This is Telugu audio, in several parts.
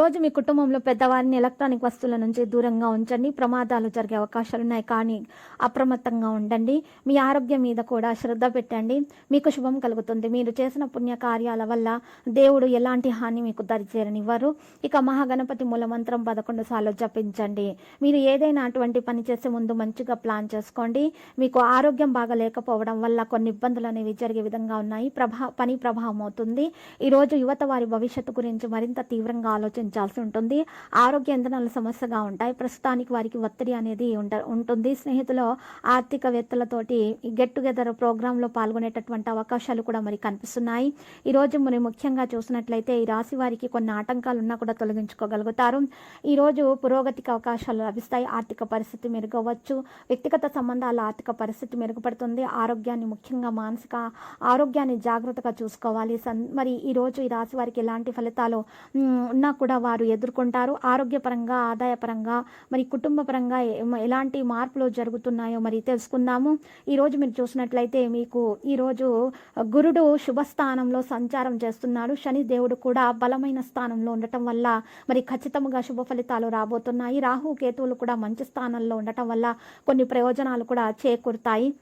రోజు మీ కుటుంబంలో పెద్దవారిని ఎలక్ట్రానిక్ వస్తువుల నుంచి దూరంగా ఉంచండి. ప్రమాదాలు జరిగే అవకాశాలు ఉన్నాయి కానీ అప్రమత్తంగా ఉండండి. మీ ఆరోగ్యం మీద కూడా శ్రద్ధ పెట్టండి. మీకు శుభం కలుగుతుంది. మీరు చేసిన పుణ్య కార్యాల వల్ల దేవుడు ఎలాంటి హాని మీకు దరిచేరనివ్వరు. ఇక మహాగణపతి మూలమంత్రం పదకొండు సార్లు జపించండి. మీరు ఏదైనా అటువంటి పని చేసే ముందు మంచిగా ప్లాన్ చేసుకోండి. మీకు ఆరోగ్యం బాగా లేకపోవడం వల్ల కొన్ని ఇబ్బందులు అనేవి జరిగే విధంగా ఉన్నాయి. ప్రభా పని ప్రభావం అవుతుంది. ఈరోజు యువత వారి భవిష్యత్తు గురించి మరింత తీవ్రంగా ఆలోచించాల్సి ఉంటుంది. ఆరోగ్య ఇంధనాల సమస్యగా ఉంటాయి. ప్రస్తుతానికి వారికి ఒత్తిడి అనేది ఉంట ఉంటుంది. స్నేహితులు ఆర్థికవేత్తలతోటి గెట్ టుగెదర్ ప్రోగ్రాంలో పాల్గొనేటటువంటి అవకాశాలు కూడా మరి కనిపిస్తున్నాయి. ఈరోజు మనం ముఖ్యంగా చూసినట్లయితే ఈ రాశి వారికి కొన్ని ఆటంకాలు ఉన్నా కూడా తొలగించుకోగలుగుతారు. ఈరోజు పురోగతికి అవకాశాలు లభిస్తాయి. ఆర్థిక పరిస్థితి మెరుగవచ్చు. వ్యక్తిగత సంబంధాల ఆర్థిక పరిస్థితి మెరుగుపడుతుంది. ఆరోగ్యాన్ని ముఖ్యంగా మానసిక ఆరోగ్యాన్ని జాగ్రత్తగా చూసుకోవాలి. మరి ఈరోజు ఈ రాశి వారికి ఎలాంటి ఫలితాలు ఉన్నా కూడా వారు ఎదుర్కొంటారు. ఆరోగ్యపరంగా ఆదాయపరంగా మరి కుటుంబపరంగా ఎలాంటి మార్పులు జరుగుతున్నాయో మరి తెలుసుకుందాము. ఈరోజు మీరు చూసినట్లయితే మీకు ఈరోజు గురుడు శుభస్థానంలో సంచారం చేస్తున్నాడు. శని దేవుడు కూడా బలమైన స్థానంలో ఉండటం వల్ల మరి ఖచ్చితంగా శుభ ఫలితాలు రాబోతున్నాయి. రాహు కేతువులు కూడా మంచి స్థానంలో ఉండటం వల్ల కొన్ని ప్రయోజనాలు కూడా చేకూరుతాయి.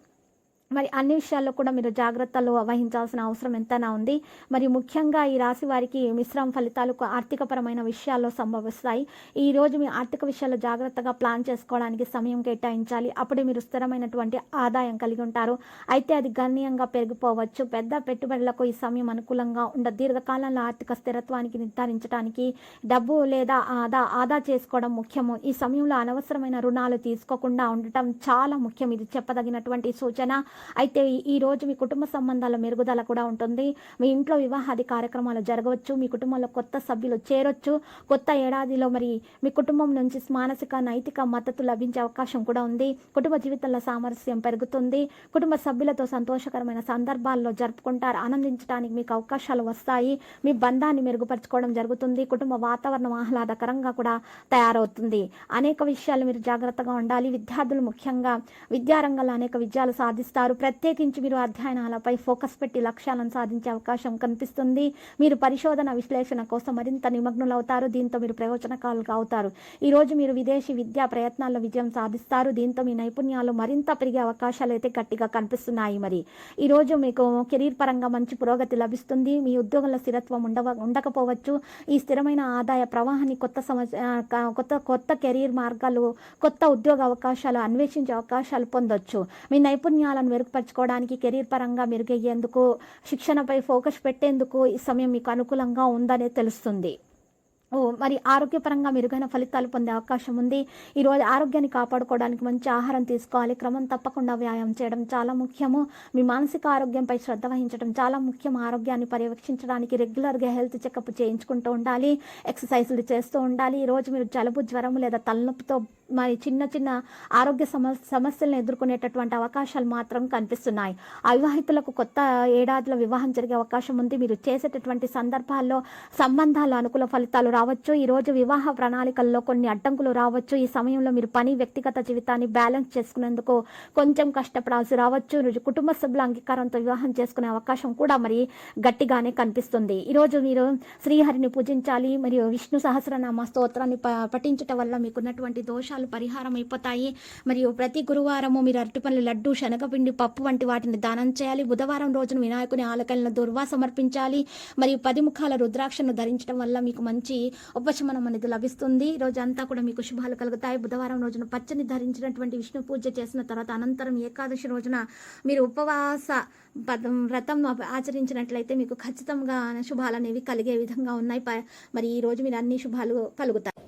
మరి అన్ని విషయాల్లో కూడా మీరు జాగ్రత్తలు వహించాల్సిన అవసరం ఎంతైనా ఉంది. మరి ముఖ్యంగా ఈ రాశి వారికి మిశ్రమ ఫలితాలు ఆర్థికపరమైన విషయాల్లో సంభవిస్తాయి. ఈ రోజు మీ ఆర్థిక విషయాల్లో జాగ్రత్తగా ప్లాన్ చేసుకోవడానికి సమయం కేటాయించాలి. అప్పుడే మీరు స్థిరమైనటువంటి ఆదాయం కలిగి ఉంటారు. అయితే అది గణనీయంగా పెరిగిపోవచ్చు. పెద్ద పెట్టుబడులకు ఈ సమయం అనుకూలంగా ఉండ దీర్ఘకాలంలో ఆర్థిక స్థిరత్వానికి నిర్ధారించడానికి డబ్బు లేదా ఆదా ఆదా చేసుకోవడం ముఖ్యము. ఈ సమయంలో అనవసరమైన రుణాలు తీసుకోకుండా ఉండటం చాలా ముఖ్యం. ఇది చెప్పదగినటువంటి సూచన. అయితే ఈ- రోజు మీ కుటుంబ సంబంధాల మెరుగుదల కూడా ఉంటుంది. మీ ఇంట్లో వివాహాది కార్యక్రమాలు జరగవచ్చు. మీ కుటుంబంలో కొత్త సభ్యులు చేరొచ్చు. కొత్త ఏడాదిలో మరి మీ కుటుంబం నుంచి మానసిక నైతిక మద్దతు లభించే అవకాశం కూడా ఉంది. కుటుంబ జీవితంలో సామరస్యం పెరుగుతుంది. కుటుంబ సభ్యులతో సంతోషకరమైన సందర్భాల్లో జరుపుకుంటారు. ఆనందించడానికి మీకు అవకాశాలు వస్తాయి. మీ బంధాన్ని మెరుగుపరచుకోవడం జరుగుతుంది. కుటుంబ వాతావరణం ఆహ్లాదకరంగా కూడా తయారవుతుంది. అనేక విషయాలు మీరు జాగ్రత్తగా ఉండాలి. విద్యార్థులు ముఖ్యంగా విద్యారంగంలో అనేక విజయాలు సాధిస్తారు. ప్రత్యేకించి మీరు అధ్యయనాలపై ఫోకస్ పెట్టి లక్ష్యాలను సాధించే అవకాశం కనిపిస్తుంది. మీరు పరిశోధన విశ్లేషణ కోసం మరింత నిమగ్నులవుతారు. దీంతో మీరు ప్రయోజనకాలుగా అవుతారు. ఈరోజు మీరు విదేశీ విద్యా ప్రయత్నాల్లో విజయం సాధిస్తారు. దీంతో మీ నైపుణ్యాలు మరింత పెరిగే అవకాశాలు అయితే గట్టిగా కనిపిస్తున్నాయి మరి. ఈ రోజు మీకు కెరీర్ పరంగా మంచి పురోగతి లభిస్తుంది. మీ ఉద్యోగంలో స్థిరత్వం ఉండవ ఉండకపోవచ్చు. ఈ స్థిరమైన ఆదాయ ప్రవాహాన్ని కొత్త సమస్య కొత్త కొత్త కెరీర్ మార్గాలు కొత్త ఉద్యోగ అవకాశాలు అన్వేషించే అవకాశాలు పొందొచ్చు. మీ నైపుణ్యాలను మెరుగుపరచుకోవడానికి కెరీర్ పరంగా మెరుగయ్యేందుకు శిక్షణపై ఫోకస్ పెట్టేందుకు ఈ సమయం మీకు అనుకూలంగా ఉందనే తెలుస్తుంది. ఓ మరి ఆరోగ్యపరంగా మెరుగైన ఫలితాలు పొందే అవకాశం ఉంది. ఈరోజు ఆరోగ్యాన్ని కాపాడుకోవడానికి మంచి ఆహారం తీసుకోవాలి. క్రమం తప్పకుండా వ్యాయామం చేయడం చాలా ముఖ్యము. మీ మానసిక ఆరోగ్యంపై శ్రద్ధ వహించడం చాలా ముఖ్యం. ఆరోగ్యాన్ని పర్యవేక్షించడానికి రెగ్యులర్గా హెల్త్ చెకప్ చేయించుకుంటూ ఉండాలి. ఎక్సర్సైజులు చేస్తూ ఉండాలి. ఈరోజు మీరు జలుబు జ్వరం లేదా తలనొప్పితో మరి చిన్న చిన్న ఆరోగ్య సమ సమస్యలను ఎదుర్కొనేటటువంటి అవకాశాలు మాత్రం కనిపిస్తున్నాయి. అవివాహితులకు కొత్త ఏడాదిలో వివాహం జరిగే అవకాశం ఉంది. మీరు చేసేటటువంటి సందర్భాల్లో సంబంధాలు అనుకూల ఫలితాలు రావచ్చు. ఈ రోజు వివాహ ప్రణాళికల్లో కొన్ని అడ్డంకులు రావచ్చు. ఈ సమయంలో మీరు పని వ్యక్తిగత జీవితాన్ని బ్యాలెన్స్ చేసుకునేందుకు కొంచెం కష్టపడాల్సి రావచ్చు. కుటుంబ సభ్యుల అంగీకారంతో వివాహం చేసుకునే అవకాశం కూడా మరి గట్టిగానే కనిపిస్తుంది. ఈ రోజు మీరు శ్రీహరిని పూజించాలి. మరియు విష్ణు సహస్రనామ స్తోత్రాన్ని పఠించటం వల్ల మీకున్నటువంటి దోషాలు పరిహారం అయిపోతాయి. మరియు ప్రతి గురువారము మీరు అరటిపండ్లు లడ్డు శనగపిండి పప్పు వంటి వాటిని దానం చేయాలి. బుధవారం రోజున వినాయకుని ఆలకలను దుర్వా సమర్పించాలి. మరియు పది ముఖాల రుద్రాక్షను ధరించడం వల్ల మీకు మంచి ఉపశమనం అనేది లభిస్తుంది. రోజంతా రోజు అంతా కూడా మీకు శుభాలు కలుగుతాయి. బుధవారం రోజున పచ్చని ధరించినటువంటి విష్ణు పూజ చేసిన తర్వాత అనంతరం ఏకాదశి రోజున మీరు ఉపవాస పదం వ్రతం ఆచరించినట్లయితే మీకు ఖచ్చితంగా శుభాలు అనేవి కలిగే విధంగా ఉన్నాయి. ప- మరి ఈ రోజు మీరు అన్ని శుభాలు కలుగుతాయి.